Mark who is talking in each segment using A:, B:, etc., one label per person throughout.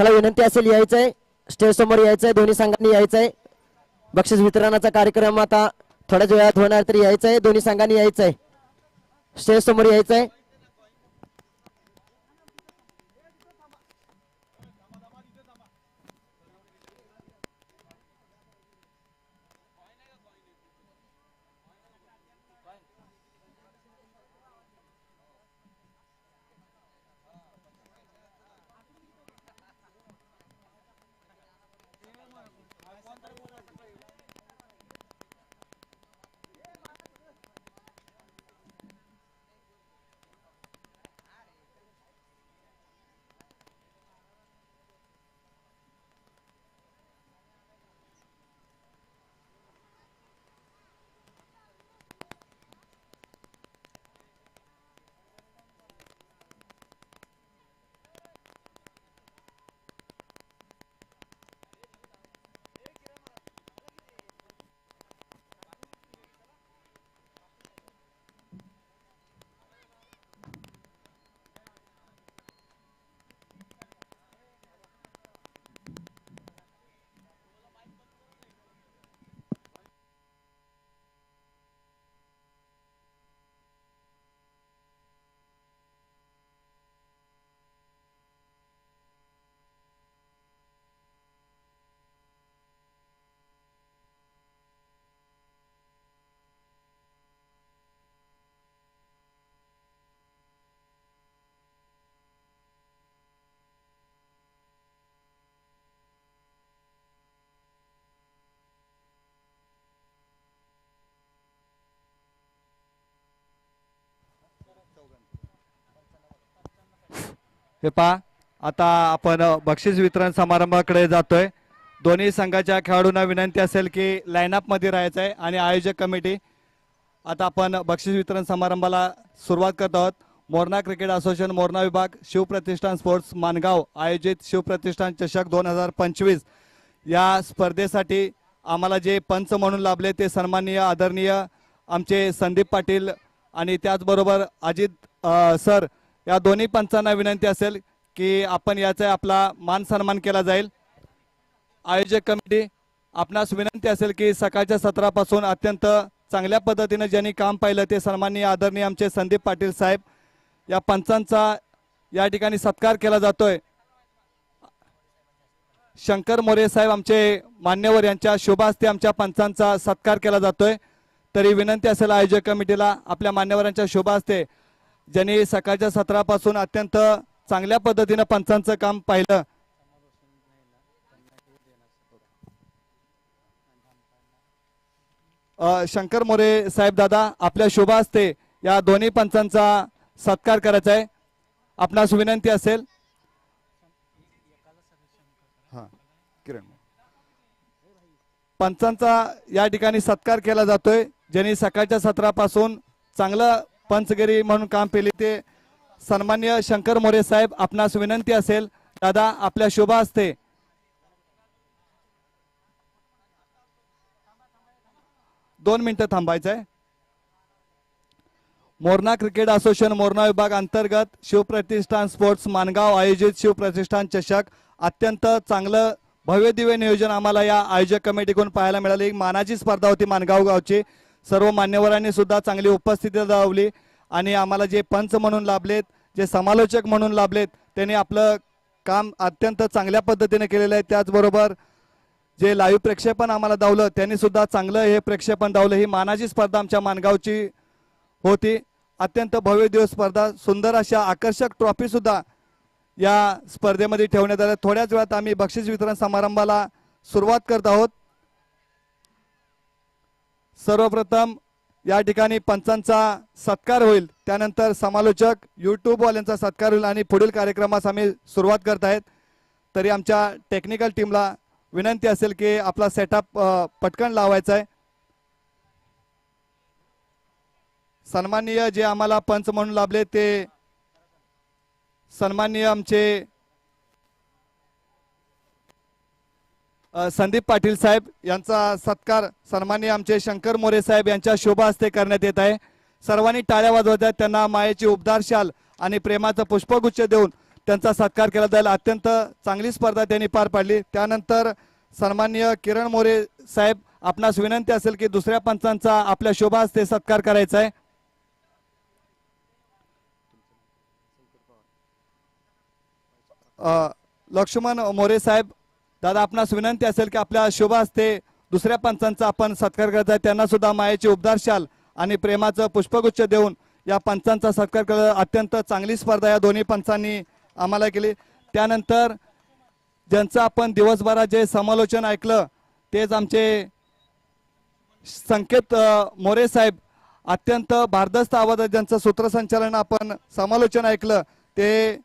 A: चला विनंती असेल यायचंय. स्टेज समोर यायचंय दोन्ही संघांनी यायचंय. बक्षीस वितरणाचा कार्यक्रम आता थोड्याच वेळात होणार तरी यायचंय दोन्ही संघांनी यायचंय. स्टेज समोर यायचंय.
B: हे पहा आता आपण बक्षीस वितरण समारंभाकडे जातोय. दोन्ही संघाच्या खेळाडूंना विनंती असेल की लाईनअपमध्ये राहायचं आहे आणि आयोजक कमिटी. आता आपण बक्षीस वितरण समारंभाला सुरुवात करत आहोत. मोरणा क्रिकेट असोसिएशन मोरणा विभाग शिवप्रतिष्ठान स्पोर्ट्स मानगाव आयोजित शिवप्रतिष्ठान चषक दोन हजार पंचवीस. या स्पर्धेसाठी आम्हाला जे पंच म्हणून लाभले ते सन्माननीय आदरणीय आमचे संदीप पाटील आणि त्याचबरोबर अजित सर या दोन्ही पंचांना विनंती असेल की आपण याचा आपला मान सन्मान केला जाईल. आयोजक कमिटी आपणास विनंती असेल की सकाळच्या सत्रापासून अत्यंत चांगल्या पद्धतीने ज्यांनी काम पाहिलं ते सन्माननीय आदरणीय आमचे संदीप पाटील साहेब या पंचांचा या ठिकाणी सत्कार केला जातोय. शंकर मोरे साहेब आमचे मान्यवर यांच्या शुभास्ते आमच्या पंचांचा सत्कार केला जातोय. तरी विनंती असेल आयोजक कमिटीला आपल्या मान्यवरांच्या शुभास्ते ज्यांनी सकाळच्या सत्रापासून अत्यंत चांगल्या पद्धतीनं पंचांचं काम पाहिलं. शंकर मोरे साहेब दादा आपल्या शुभ हस्ते या दोन्ही पंचांचा सत्कार करायचा आहे. आपणास विनंती असेल. हां किरण. पंचांचा या ठिकाणी सत्कार केला जातोय ज्यांनी सकाळच्या सत्रापासून चांगलं पंचगिरी म्हणून काम केले ते. सन्मान्य शंकर मोरे साहेब आपणास विनंती असेल दादा आपल्या शोभा असते दोन मिनिटं थांबायचं आहे मोरणा क्रिकेट असोसिएशन मोरणा विभाग अंतर्गत शिवप्रतिष्ठान स्पोर्ट्स मानगाव आयोजित शिवप्रतिष्ठान चषक. अत्यंत चांगलं भव्य दिव्य नियोजन आम्हाला या आयोजक कमिटीकडून पाहायला मिळाली. एक मानाची स्पर्धा होती मानगाव गावची. सर्व मान्यवरांनी सुद्धा चांगली उपस्थिती दावली आणि आम्हाला जे पंच म्हणून लाभलेत जे समालोचक म्हणून लाभलेत त्यांनी आपलं काम अत्यंत चांगल्या पद्धतीने केलेलं आहे. त्याचबरोबर जे लाईव्ह प्रेक्षेपण आम्हाला धावलं त्यांनी सुद्धा चांगलं हे प्रेक्षेपण दावलं. ही मानाची स्पर्धा आमच्या मानगावची होती. अत्यंत भव्य दिवस स्पर्धा. सुंदर अशा आकर्षक ट्रॉफी सुद्धा या स्पर्धेमध्ये ठेवण्यात आल्या. थोड्याच वेळात आम्ही बक्षीस वितरण समारंभाला सुरुवात करत आहोत. सर्वप्रथम या ठिकाणी पंचांचा सत्कार होईल. त्यानंतर समालोचक यूट्यूबवाल्यांचा सत्कार होईल आणि पुढील कार्यक्रमास आम्ही सुरुवात करत आहेत. तरी आमच्या टेक्निकल टीमला विनंती असेल की आपला सेटअप पटकन लावायचा आहे. सन्माननीय जे आम्हाला पंच म्हणून लाभले ते सन्माननीय आमचे संदीप पाटील साहेब यांचा सत्कार सन्माननीय आमचे शंकर मोरे साहेब यांच्या शोभा हस्ते करण्यात येत आहे. सर्वांनी टाळ्या वाजवत्या आहेत. त्यांना मायेची उबदार शाल आणि प्रेमाचं पुष्पगुच्छ देऊन त्यांचा सत्कार केला जाईल. अत्यंत चांगली स्पर्धा त्यांनी पार पाडली. त्यानंतर सन्माननीय किरण मोरे साहेब आपणास विनंती असेल की दुसऱ्या पंचांचा आपल्या शोभा हस्ते सत्कार करायचा आहे. लक्ष्मण मोरे साहेब दादा आपणास विनंती असेल की आपल्या शोभा असते दुसऱ्या पंचांचा आपण सत्कार करत आहे. त्यांना सुद्धा मायेचे उबदार शाल आणि प्रेमाचं पुष्पगुच्छ देऊन या पंचांचा सत्कार केला अत्यंत चांगली स्पर्धा या दोन्ही पंचांनी आम्हाला केली. त्यानंतर ज्यांचं आपण दिवसभरात जे समालोचन ऐकलं तेच आमचे संकेत मोरे साहेब अत्यंत भारदस्त आवाजात ज्यांचं सूत्रसंचालन आपण समालोचन ऐकलं ते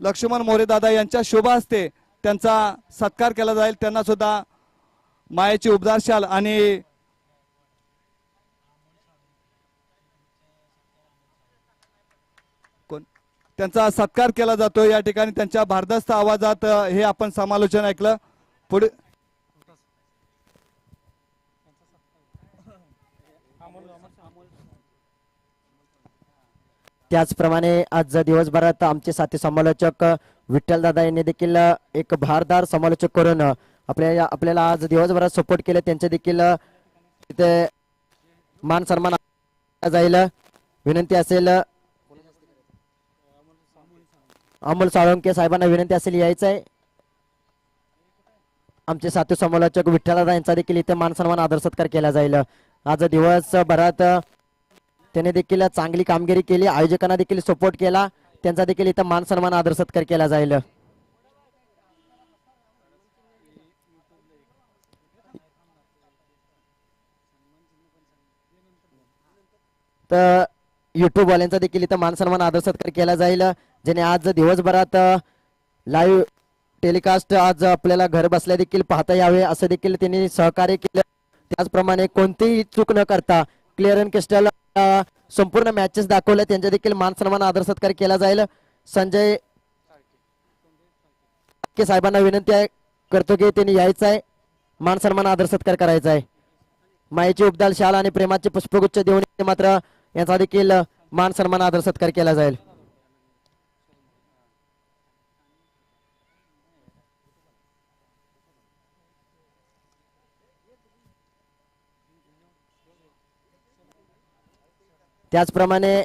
B: लक्ष्मण मोरे दादा यांच्या शोभा असते त्यांचा सत्कार केला जाईल. त्यांना सुद्धा मायेची उपदारशाल आणि कोण? त्यांचा सत्कार केला जातो या ठिकाणी. त्यांच्या भारदस्त आवाजात हे आपण समालोचन ऐकलं. पुढे
A: त्याचप्रमाणे आज दिवसभरात आमचे साथी समालोचक विठ्ठल दादा यांनी देखील एक भारदार समालोचक करून आपल्या आपल्याला आज दिवसभरात सपोर्ट केले. त्यांचे देखील तिथे मान सन्मान जाईल. विनंती असेल अमोल साळुंके साहेबांना विनंती असेल यायचं आहे आमचे साथी समालोचक विठ्ठलदादा यांचा देखील इथे मान सन्मान आदर सत्कार केला जाईल. आज दिवसभरात त्याने देखील चांगली कामगिरी केली. आयोजकांना देखील सपोर्ट केला. त्यांचा देखील इथं मान सन्मान आदर सत्कार केला जाईल. तर युट्यूब वाल्यांचा देखील इथं मान सन्मान आदर सत्कार केला जाईल ज्याने आज दिवसभरात लाईव्ह टेलिकास्ट आज आपल्याला घर बसल्या देखील पाहता यावे असं देखील त्यांनी सहकार्य केलं. त्याचप्रमाणे कोणतीही चूक न करता क्लिअर अँड क्रिस्टल संपूर्ण मॅचेस दाखवल्या त्यांच्या देखील मान सन्मान आदर सत्कार केला जाईल. संजय के साहेबांना विनंती आहे करतो की त्यांनी यायचं आहे. मान सन्मान आदर सत्कार करायचा आहे. मायेची उपदाल शाल आणि प्रेमाचे पुष्पगुच्छ देऊन मात्र यांचा देखील मान सन्मान आदर सत्कार केला जाईल. त्याचप्रमाणे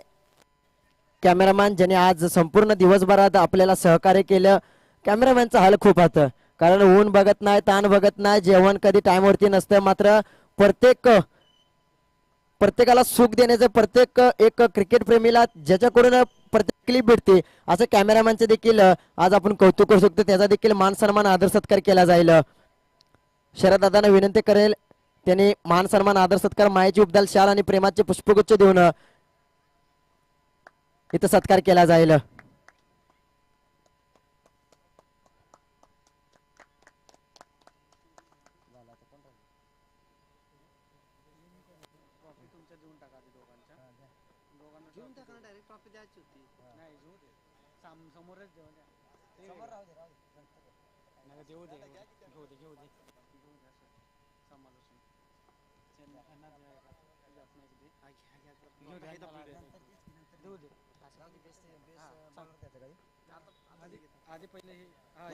A: कॅमेरामॅन ज्याने आज संपूर्ण दिवसभरात आपल्याला सहकार्य केलं कॅमेरामॅनचा हाल खूप होतं. कारण ऊन बघत नाही ताण बघत नाही जेवण कधी टाईमवरती नसतं मात्र प्रत्येक प्रत्येकाला सुख देण्याचं प्रत्येक एक क्रिकेट प्रेमीला ज्याच्याकडून प्रत्येक क्लिप भेटते असं कॅमेरामॅनचं देखील आज आपण कौतुक करू शकतो. त्याचा देखील मान सन्मान आदर सत्कार केला जाईल. शरददादांना विनंती करेल त्यांनी मान सन्मान आदर सत्कार मायाची उपदाल शाल आणि प्रेमाचे पुष्पगुच्छ देऊन इथं सत्कार केला जाईल.
C: आधी हे हा,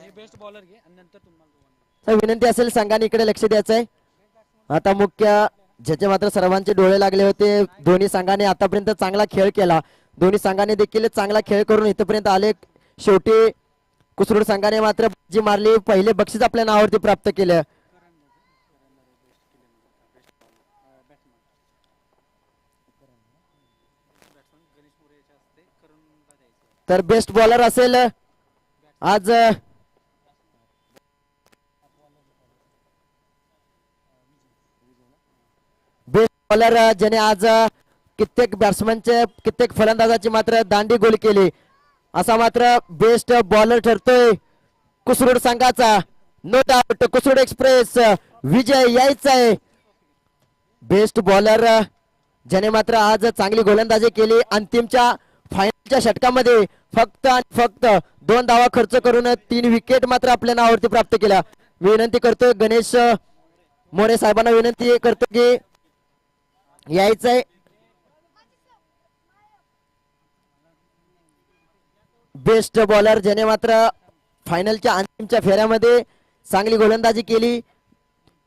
C: हे
A: विनंती असेल संघाने इकडे लक्ष द्यायचं आहे आता मुख्य ज्याचे मात्र सर्वांचे डोळे लागले होते दोन्ही संघाने आतापर्यंत चांगला खेळ केला. दोन्ही संघाने देखील चांगला खेळ करून इथपर्यंत आले. शेवटी कुसरूड संघाने मात्र जी मारली पहिले बक्षीस आपल्या नावावरती प्राप्त केलं. तर बेस्ट बॉलर असेल आज बेस्ट बॉलर ज्याने आज कित्येक बॅट्समॅनचे कित्येक फलंदाजाची मात्र दांडी गोल केली. असा मात्र बेस्ट बॉलर ठरतोय कुसरूड संघाचा. No doubt Kusrud express Vijay यायचा आहे बेस्ट बॉलर ज्याने मात्र आज चांगली गोलंदाजी केली. अंतिमच्या फायनलच्या षटकामध्ये फक्त आणि फक्त दोन धावा खर्च करून तीन विकेट मात्र आपल्या नावावरती प्राप्त केल्या. विनंती करतो गणेश मोरे साहेबांना विनंती करतो की यायचंय. बेस्ट बॉलर ज्याने मात्र फायनलच्या अंतिमच्या फेऱ्यामध्ये चांगली गोलंदाजी केली.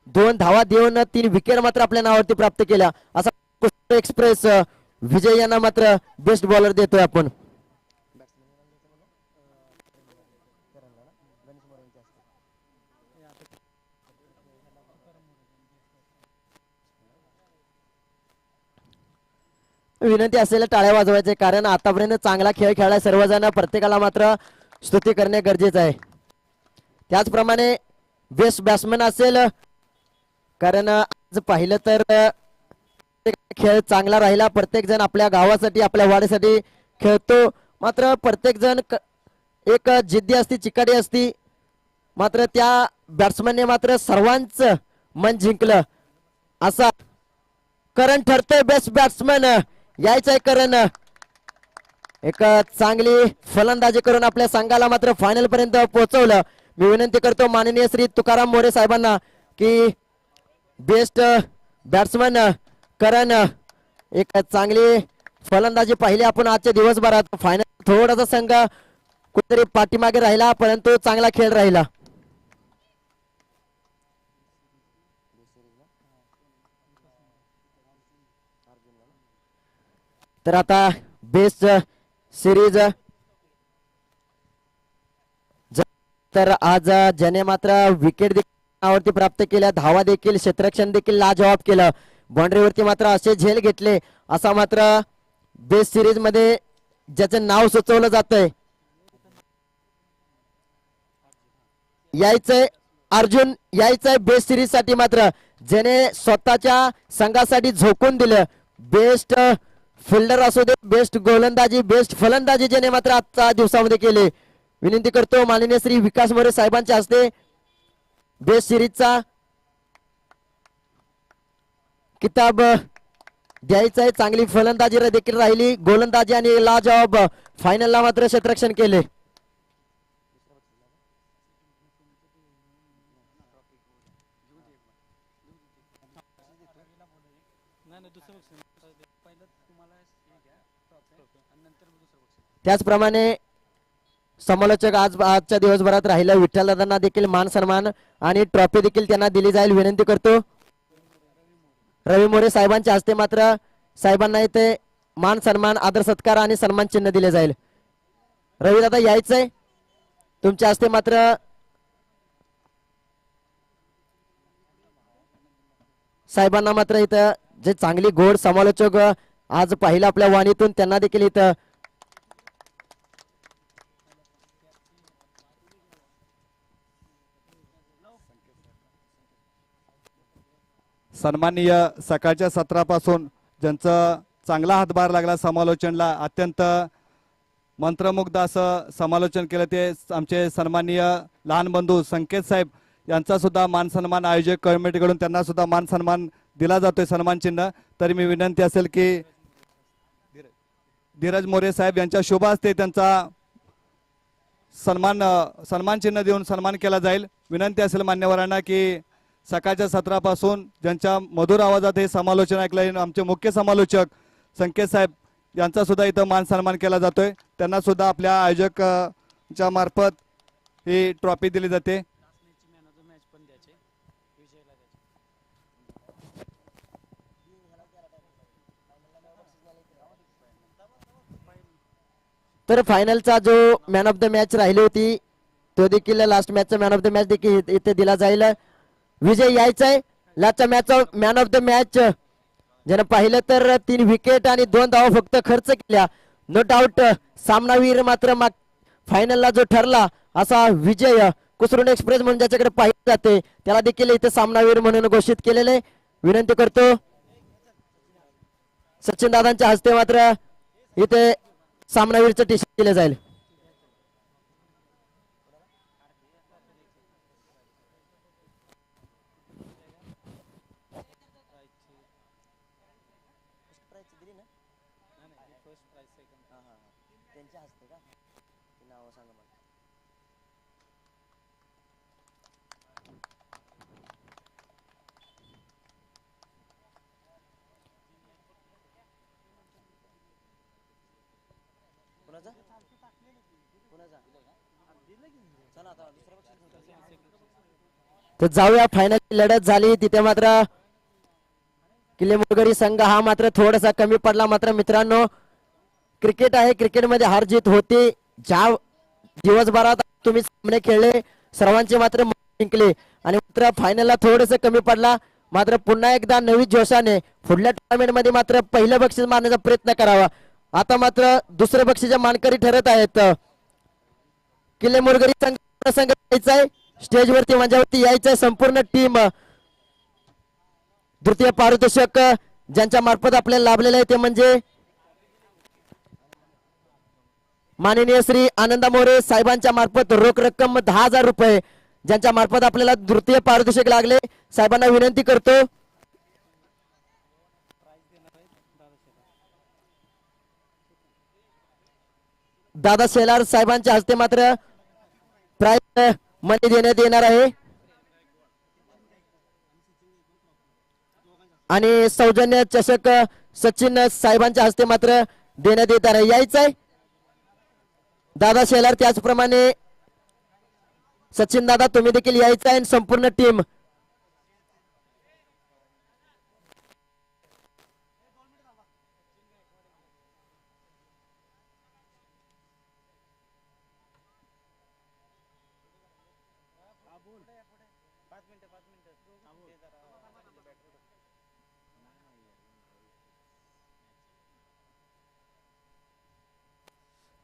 A: दोन धावा देऊन तीन विकेट मात्र आपल्या नावावरती प्राप्त केल्या. असा एक्सप्रेस विजय यांना मात्र बेस्ट बॉलर देतोय आपण. विनंती असेल टाळ्या वाजवायचे कारण आतापर्यंत चांगला खेळ खेळला सर्वजण. प्रत्येकाला मात्र स्तुती करणे गरजेचं आहे. त्याचप्रमाणे बेस्ट बॅट्समॅन असेल कारण आज पाहिलं तर खेळ चांगला राहिला प्रत्येक जण आपल्या गावासाठी आपल्या वाडीसाठी खेळतो. मात्र प्रत्येक जण एक जिद्दी असती चिकाटी असती. मात्र त्या बॅट्समॅनने मात्र सर्वांचं मन जिंकलं. असा करण ठरतोय बेस्ट बॅट्समॅन यायचंय करण. एक चांगली फलंदाजी करून आपल्या संघाला मात्र फायनल पर्यंत पोहोचवलं. मी विनंती करतो माननीय श्री तुकाराम मोरे साहेबांना की बेस्ट बॅट्समन कारण एक चांगली फलंदाजी पाहिली आपण आजच्या दिवसभरात. फायनल थोडासा संघ कुठेतरी पाठीमागे राहिला परंतु चांगला खेळ राहिला. तर आता बेस्ट सिरीज तर आज ज्याने मात्र विकेट देखील प्राप्त केल्या धावा देखील क्षेत्ररक्षण देखील लाजवाब केलं. बाउंड्रीवरती मात्र असे झेल घेतले. असा मात्र बेस्ट सिरीजमध्ये ज्याचं नाव सुचवलं जातंय. यायचंय अर्जुन यायचंय बेस्ट सिरीजसाठी मात्र ज्याने स्वतःच्या संघासाठी झोकून दिलं. बेस्ट फिल्डर असू दे बेस्ट गोलंदाजी बेस्ट फलंदाजी ज्याने मात्र आजच्या दिवसामध्ये केले. विनंती करतो माननीय श्री विकास मोरे साहेबांच्या हस्ते बेस्ट सिरीजचा किताब द्यायचा आहे चांगली फलंदाजी देखील राहिली. गोलंदाजी आणि लाजवाब. फायनलला मात्र क्षेत्रक्षण केले. त्याचप्रमाणे समालोचक आज आजच्या दिवसभरात राहिलं. विठ्ठलदादांना देखील मान सन्मान आणि ट्रॉफी देखील त्यांना दिली जाईल. विनंती करतो. रवी मोरे साहेबांच्या हस्ते मात्र साहेबांना इथे मान सन्मान आदर सत्कार आणि सन्मान चिन्ह दिले जाईल. रवी दादा यायचंय? तुमच्या हस्ते मात्र साहेबांना मात्र इथं जे चांगली गोड समालोचक आज पाहिलं आपल्या वाणीतून त्यांना देखील इथं
B: सन्माननीय सकाळच्या सत्रापासून ज्यांचं चांगला हातभार लागला समालोचनला अत्यंत मंत्रमुग्ध असं समालोचन केलं ते आमचे सन्माननीय लहान बंधू संकेत साहेब यांचा सुद्धा मान सन्मान आयोजक कमिटीकडून त्यांना सुद्धा मान सन्मान दिला जातोय सन्मान चिन्ह. तरी मी विनंती असेल की धीरज मोरे साहेब यांच्या शुभ हस्ते त्यांचा सन्मान सन्मान चिन्ह देऊन सन्मान केला जाईल. विनंती असेल मान्यवरांना की सकाळच्या सत्रापासून ज्यांच्या मधुर आवाजात हे समालोचन ऐकलं आमचे मुख्य समालोचक संकेत साहेब यांचा सुद्धा इथं मान सन्मान केला जातोय. त्यांना सुद्धा आपल्या आयोजक च्या मार्फत ही ट्रॉफी दिली जाते.
A: तर फायनलचा जो मॅन ऑफ द मॅच राहिली होती तो देखील लास्ट मॅचचा मॅन ऑफ द मॅच देखील इथे दिला जाईल. विजय यायचाय. लाचा match man of the match ज्यानं पाहिलं तर तीन विकेट आणि दोन धावा फक्त खर्च केल्या. नो डाऊट सामनावीर मात्र माग फायनलला जो ठरला असा विजय कुसरून एक्सप्रेस म्हणून ज्याच्याकडे पाहिलं जाते त्याला देखील इथे सामनावीर म्हणून घोषित केलेले विनंती करतो. सचिन दादांच्या हस्ते मात्र इथे सामनावीरचं टी शर्ट दिलं जाईल.
D: ना?
C: फर्स्ट प्राइस सेकंड
D: हां हां त्यांच्या हस्ते का? ते नाव सांगा मला.
A: तर जाऊया फायनल लढत झाली. तिथे मात्र किल्लेमुरगडी संघ हा मात्र थोडासा कमी पडला. मात्र मित्रांनो क्रिकेट आहे. क्रिकेटमध्ये हार जीत होते. ज्या दिवसभरात तुम्ही सामने खेळले सर्वांचे मात्र जिंकले. आणि मात्र फायनलला थोडस कमी पडला. मात्र पुन्हा एकदा नवी जोशाने पुढल्या टुर्नामेंटमध्ये मात्र पहिलं बक्षीस मारण्याचा प्रयत्न करावा. आता मात्र दुसरे बक्षीस मानकरी ठरत आहेत किल्ले मुरगरी संघ संघ यायचा आहे स्टेजवरती माझ्यावरती म्हणजे यायचं आहे संपूर्ण टीम तृतीय पारितोषिक ज्यांच्या मार्फत आपल्याला लाभलेलं आहे ते म्हणजे माननीय श्री आनंदा मोरे साहेबांच्या मार्फत रोख रक्कम दहा हजार रुपये ज्यांच्या मार्फत आपल्याला तृतीय पारितोषिक लागले. साहेबांना विनंती करतो. दादा शेलार साहेबांच्या हस्ते मात्र प्राईज मनी देण्यात येणार आहे. आणि सौजन्य चषक सचिन साहेबांच्या हस्ते मात्र देण्यात येणार आहे. यायचं आहे. दादा शेलार त्याचप्रमाणे सचिन दादा तुम्ही देखील यायचं आहे आणि संपूर्ण टीम.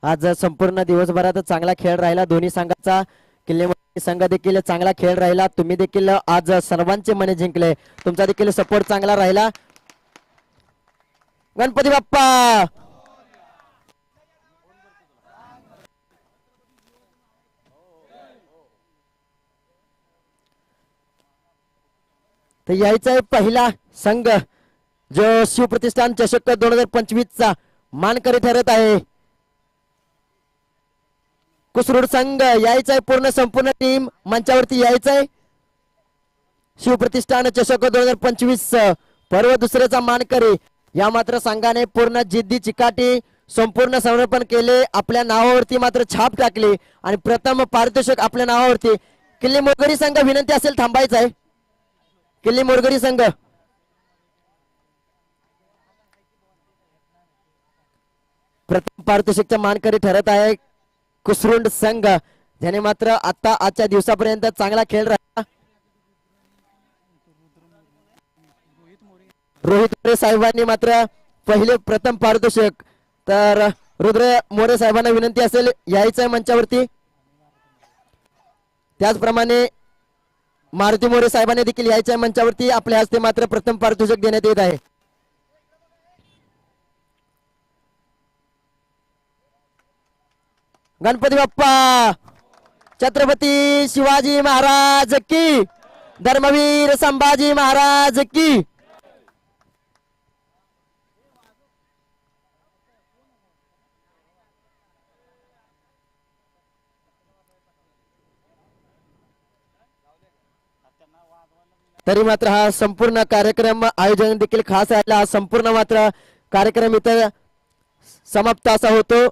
A: आज संपूर्ण दिवसभरात चांगला खेळ राहिला. दोन्ही संघाचा किल्ले संघ देखील चांगला खेळ राहिला. तुम्ही देखील आज सर्वांचे मने जिंकले. तुमचा देखील सपोर्ट चांगला राहिला. गणपती बाप्पा! तर यायचा आहे पहिला संघ जो शिवप्रतिष्ठान चषक दोन हजार पंचवीस चा मानकरी ठरत आहे. कुसरूड संघ यायचा आहे पूर्ण संपूर्ण टीम मंचावरती यायचं आहे शिवप्रतिष्ठान चषक दोन हजार पंचवीस पर्व दुसऱ्याचा मानकरी. या मात्र संघाने पूर्ण जिद्दी चिकाटी संपूर्ण समर्पण केले. आपल्या नावावरती मात्र छाप टाकली. आणि प्रथम पारितोषिक आपल्या नावावरती. किल्ली मोरगरी संघ विनंती असेल थांबायचा आहे किल्ली मोरगरी संघ. प्रथम पारितोषिकचा मानकरी ठरत आहे. कुसरुंड संघ. ज्याने मात्र आता आजच्या दिवसापर्यंत चांगला खेळ राहिला रोहित मोरे साहेबांनी मात्र पहिले प्रथम पारितोषिक तर रुद्र मोरे साहेबांना विनंती असेल यायचं मंचावरती. त्याचप्रमाणे मारुती मोरे साहेबांनी देखील यायच्या मंचावरती. आपल्या हस्ते मात्र प्रथम पारितोषिक देण्यात येत आहे. गणपती बाप्पा छत्रपती शिवाजी महाराज की धर्मवीर संभाजी महाराज की. तरी मात्र हा संपूर्ण कार्यक्रम आयोजन देखील खास राहिला. हा संपूर्ण मात्र कार्यक्रम इथं समाप्त असा होतो.